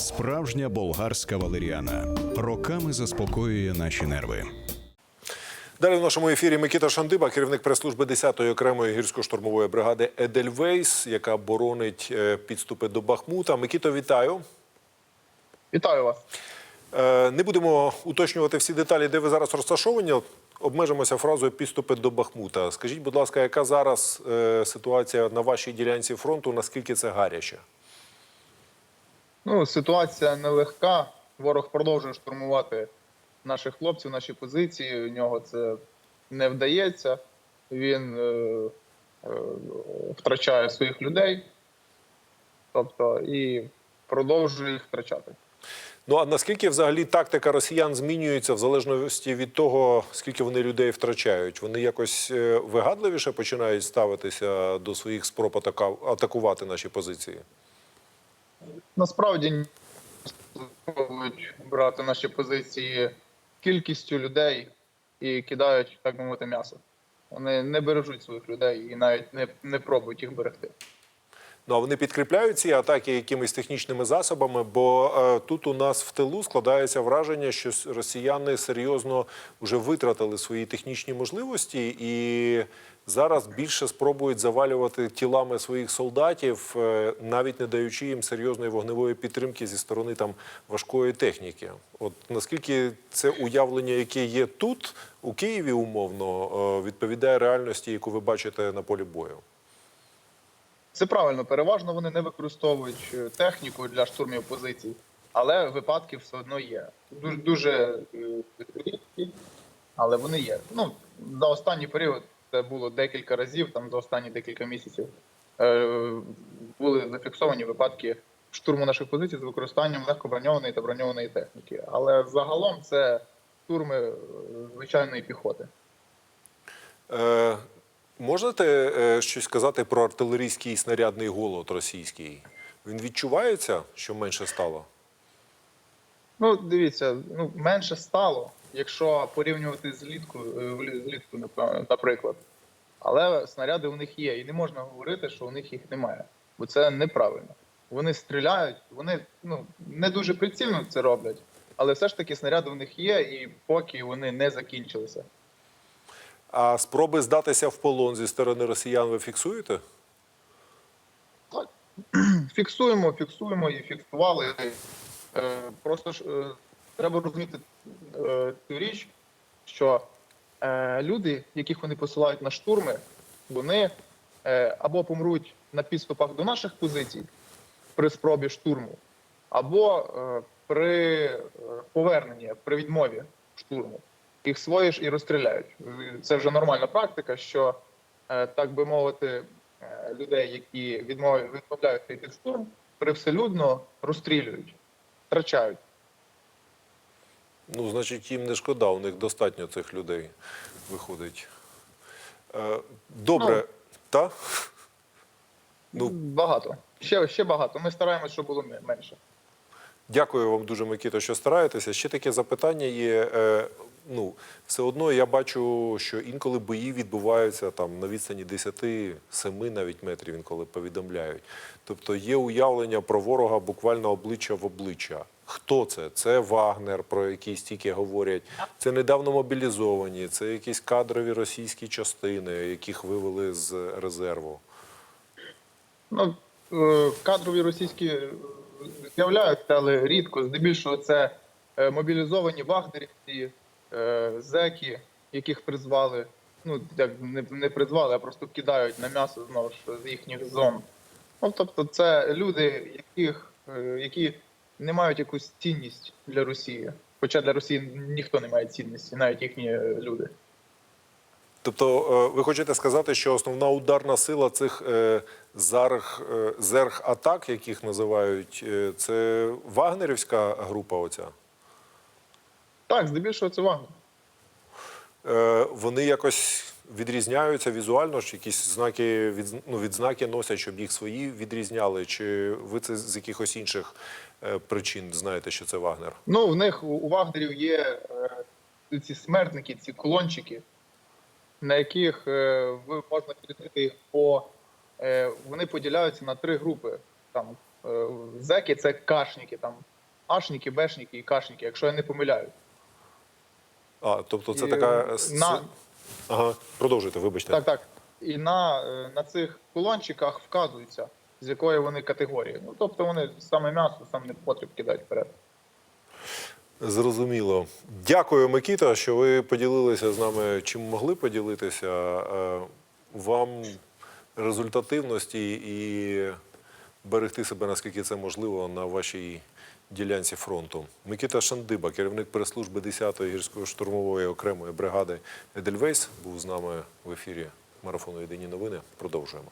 Справжня болгарська валеріана роками заспокоює наші нерви. Далі в нашому ефірі Микита Шандиба, керівник прес-служби 10-ї окремої гірсько-штурмової бригади Едельвейс, яка боронить е, підступи до Бахмута. Микіто, вітаю. Вітаю вас. Е, Не будемо уточнювати всі деталі, де ви зараз розташовані. Обмежимося фразою підступи до Бахмута. Скажіть, будь ласка, яка зараз е, ситуація на вашій ділянці фронту? Наскільки це гаряче? Ну, ситуація нелегка. Ворог продовжує штурмувати наших хлопців, наші позиції. У нього це не вдається. Він е, е, втрачає своїх людей, тобто і продовжує їх втрачати. Ну а наскільки взагалі тактика росіян змінюється в залежності від того, скільки вони людей втрачають? Вони якось е, вигадливіше починають ставитися до своїх спроб атакувати наші позиції? Насправді спробують брати наші позиції кількістю людей і кидають, так би мовити, м'ясо. Вони не бережуть своїх людей і навіть не, не пробують їх берегти. Ну а вони підкріпляють ці атаки якимись технічними засобами, бо е, тут у нас в тилу складається враження, що росіяни серйозно вже витратили свої технічні можливості і зараз більше спробують завалювати тілами своїх солдатів, е, навіть не даючи їм серйозної вогневої підтримки зі сторони там важкої техніки. От наскільки це уявлення, яке є тут у Києві, умовно, е, відповідає реальності, яку ви бачите на полі бою. Це правильно, переважно вони не використовують е, техніку для штурмів позицій, але випадки все одно є. Дуже дуже е, рідкі, але вони є. Ну за останній період це було декілька разів, там за останні декілька місяців е, були зафіксовані випадки штурму наших позицій з використанням легкоброньованої та броньованої техніки. Але загалом це штурми е, звичайної піхоти. Можете е, щось сказати про артилерійський снарядний голод російський? Він відчувається, що менше стало? Ну, дивіться, ну менше стало, якщо порівнювати з літку, е, влі- влітку, наприклад. Але снаряди у них є, і не можна говорити, що у них їх немає, бо це неправильно. Вони стріляють, вони ну не дуже прицільно це роблять, але все ж таки снаряди у них є, і поки вони не закінчилися. А спроби здатися в полон зі сторони росіян ви фіксуєте? Фіксуємо, фіксуємо і фіксували. Е, Просто ж е, треба розуміти е, цю річ, що люди, яких вони посилають на штурми, вони або помруть на підступах до наших позицій при спробі штурму, або при поверненні, при відмові штурму. Їх свої ж і розстріляють. Це вже нормальна практика, що е, так би мовити, е, людей, які відмовляють відмовляються йти в штурм, привселюдно розстрілюють, втрачають. Ну, значить, їм не шкода, у них достатньо цих людей виходить. Е, добре, Ну. та? Ну. Багато. Ще, ще багато. Ми стараємось, щоб було менше. Дякую вам дуже, Микіто, що стараєтеся. Ще таке запитання є. Ну, все одно я бачу, що інколи бої відбуваються там на відстані 10-7 навіть метрів, інколи повідомляють. Тобто є уявлення про ворога буквально обличчя в обличчя. Хто це? Це Вагнер, про який стільки говорять. Це недавно мобілізовані, це якісь кадрові російські частини, яких вивели з резерву. Ну, е, кадрові російські е, з'являються, але рідко. Здебільшого це е, мобілізовані вагнерівці, е, зеки, яких призвали. Ну, як не, не призвали, а просто кидають на м'ясо знову ж з їхніх зон. Ну, тобто, це люди, яких, е, які не мають якусь цінність для Росії. Хоча для Росії ніхто не має цінності, навіть їхні е, люди. Тобто, е, ви хочете сказати, що основна ударна сила цих зарг, зерг атак, яких називають, це вагнерівська група. Оця Так, здебільшого це Вагнер. Е, вони якось відрізняються візуально, ж якісь знаки від, ну, відзнаки носять, щоб їх свої відрізняли. Чи ви це з якихось інших е, причин знаєте, що це Вагнер? Ну, в них у- у Вагнерів є е, ці смертники, ці колончики, на яких е, ви можна підкрити їх по. Е, вони поділяються на три групи. Там Е, Зеки це кашники, там ашники, бешники і кашники, якщо я не помиляюсь. А, тобто це І, така. на- Ага, продовжуйте, вибачте. Так, так. І на, е, на цих колончиках вказується, з якої вони категорії. Ну, тобто вони саме м'ясо, саме не потріб кидають вперед. Зрозуміло. Дякую, Микіта, що ви поділилися з нами, чим могли поділитися. Е, Вам результативності і берегти себе, наскільки це можливо, на вашій ділянці фронту. Микита Шандиба, керівник прес-служби 10-ї гірської штурмової окремої бригади Едельвейс, був з нами в ефірі марафону Єдині новини. Продовжуємо.